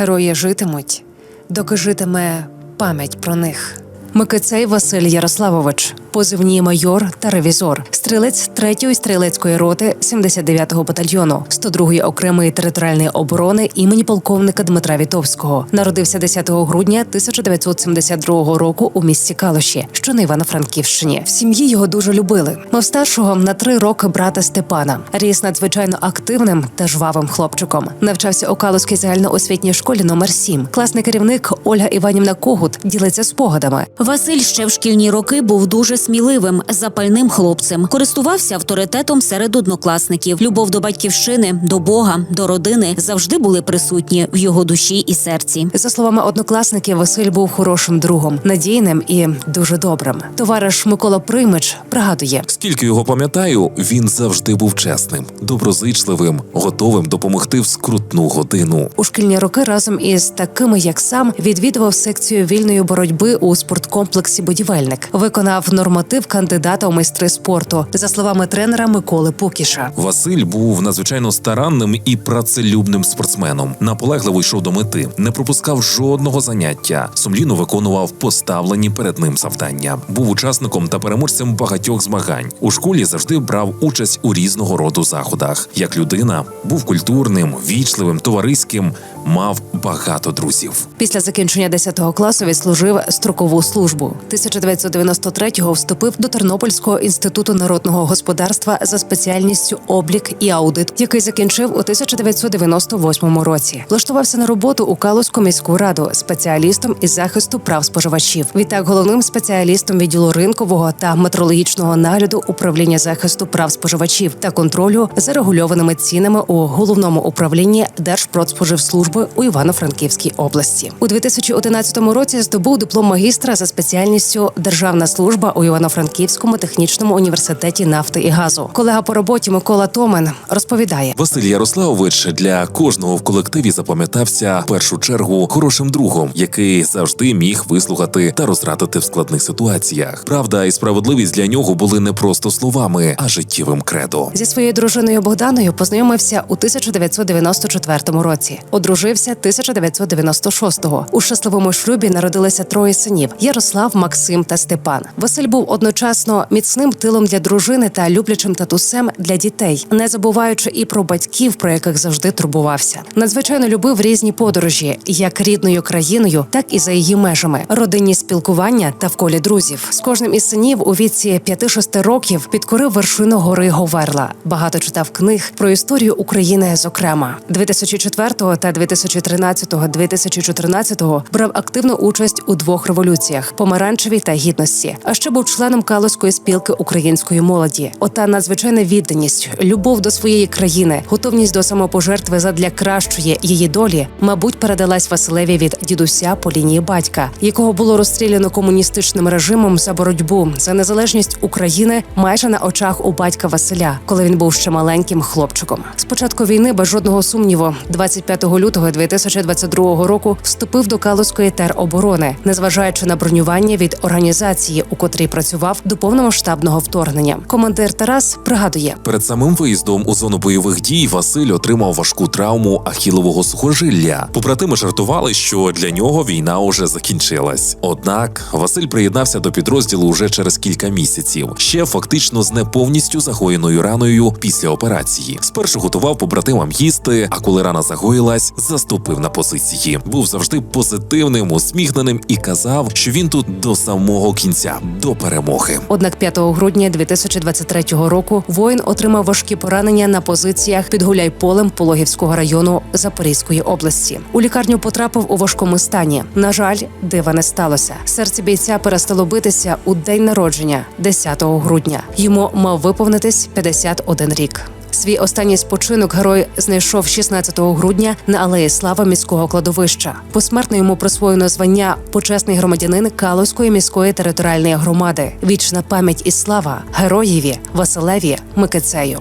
Герої житимуть, доки житиме пам'ять про них. Микицей Василь Ярославович, позивні майор та ревізор, стрілець 3-ї стрілецької роти 79-го батальйону 102-ї окремої територіальної оборони імені полковника Дмитра Вітовського. Народився 10 грудня 1972 року у місті Калуші, що на Івано-Франківщині. В сім'ї його дуже любили. Мав старшого на три роки брата Степана. Ріс надзвичайно активним та жвавим хлопчиком. Навчався у Калузькій загальноосвітній школі номер 7 Класний керівник Ольга Іванівна Когут ділиться спогадами. Василь ще в шкільні роки був дуже сміливим, запальним хлопцем. Користувався авторитетом серед однокласників. Любов до батьківщини, до Бога, до родини завжди були присутні в його душі і серці. За словами однокласників, Василь був хорошим другом, надійним і дуже добрим. Товариш Микола Примич пригадує. Скільки його пам'ятаю, він завжди був чесним, доброзичливим, готовим допомогти в скрутну годину. У шкільні роки разом із такими, як сам, відвідував секцію вільної боротьби у спорткомплексі Будівельник. Виконав норматив кандидата у майстри спорту, за словами тренера Миколи Пукіша. Василь був надзвичайно старанним і працелюбним спортсменом. Наполегливо йшов до мети, не пропускав жодного заняття, сумлінно виконував поставлені перед ним завдання. Був учасником та переможцем багатьох змагань. У школі завжди брав участь у різного роду заходах. Як людина був культурним, вічливим, товариським, мав багато друзів. Після закінчення 10 класу відслужив строкову службу. 1993-го вступив до Тернопільського інституту народного господарства за спеціальністю облік і аудит, який закінчив у 1998 році. Влаштувався на роботу у Калузьку міську раду спеціалістом із захисту прав споживачів. Відтак головним спеціалістом відділу ринкового та метрологічного нагляду управління захисту прав споживачів та контролю за регульованими цінами у головному управлінні Держпродспоживслужби у Івано-Франківській області. У 2011 році здобув диплом магістра за спеціальністю Державна служба у Івано-Франківському технічному університеті нафти і газу. Колега по роботі Микола Томен розповідає. Василь Ярославович для кожного в колективі запам'ятався в першу чергу хорошим другом, який завжди міг вислухати та розрадити в складних ситуаціях. Правда і справедливість для нього були не просто словами, а життєвим кредо. Зі своєю дружиною Богданою познайомився у 1994 році. Одружився 1996-го. У щасливому шлюбі народилися троє синів: Ярослав, Максим та Степан. Василь був одночасно міцним тилом для дружини та люблячим татусем для дітей, не забуваючи і про батьків, про яких завжди турбувався. Надзвичайно любив різні подорожі, як рідною країною, так і за її межами, родинні спілкування та в колі друзів. З кожним із синів у віці 5-6 років підкорив вершину гори Говерла. Багато читав книг про історію України, зокрема 2004 та 2013-2014 брав активну участь у двох революціях помаранчевій та гідності. А ще був членом Калузької спілки української молоді. Ота надзвичайна відданість, любов до своєї країни, готовність до самопожертви задля кращої її долі, мабуть, передалась Василеві від дідуся по лінії батька, якого було розстріляно комуністичним режимом за боротьбу за незалежність України майже на очах у батька Василя, коли він був ще маленьким хлопчиком. З початку війни без жодного сумніву, 25 лютого 2022 року вступив до Калузької тероборони, незважаючи на бронювання від організації, у котрій працював до повномасштабного вторгнення. Командир Тарас пригадує. Перед самим виїздом у зону бойових дій Василь отримав важку травму ахілового сухожилля. Побратими жартували, що для нього війна уже закінчилась. Однак Василь приєднався до підрозділу уже через кілька місяців, ще фактично з не повністю загоєною раною після операції. Спершу готував побратимам їсти, а коли рана загоїлась, заступив на позиції. Був завжди позитивним, усміхненим і казав, що він тут до самого кінця, до перемоги. Однак 5 грудня 2023 року воїн отримав важкі поранення на позиціях під Гуляйполем Пологівського району Запорізької області. У лікарню потрапив у важкому стані. На жаль, дива не сталося. Серце бійця перестало битися у день народження, 10 грудня. Йому мав виповнитись 51 рік. Свій останній спочинок герой знайшов 16 грудня на алеї Слава міського кладовища. Посмертно йому присвоєно звання почесний громадянин Калузької міської територіальної громади. Вічна пам'ять і слава героєві Василеві Микицею.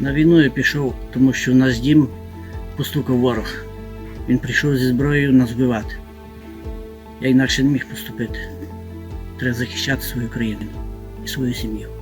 На війну я пішов, тому що в нас дім постукав ворог. Він прийшов зі зброєю нас вбивати. Я інакше не міг поступити. Треба захищати свою країну і свою сім'ю.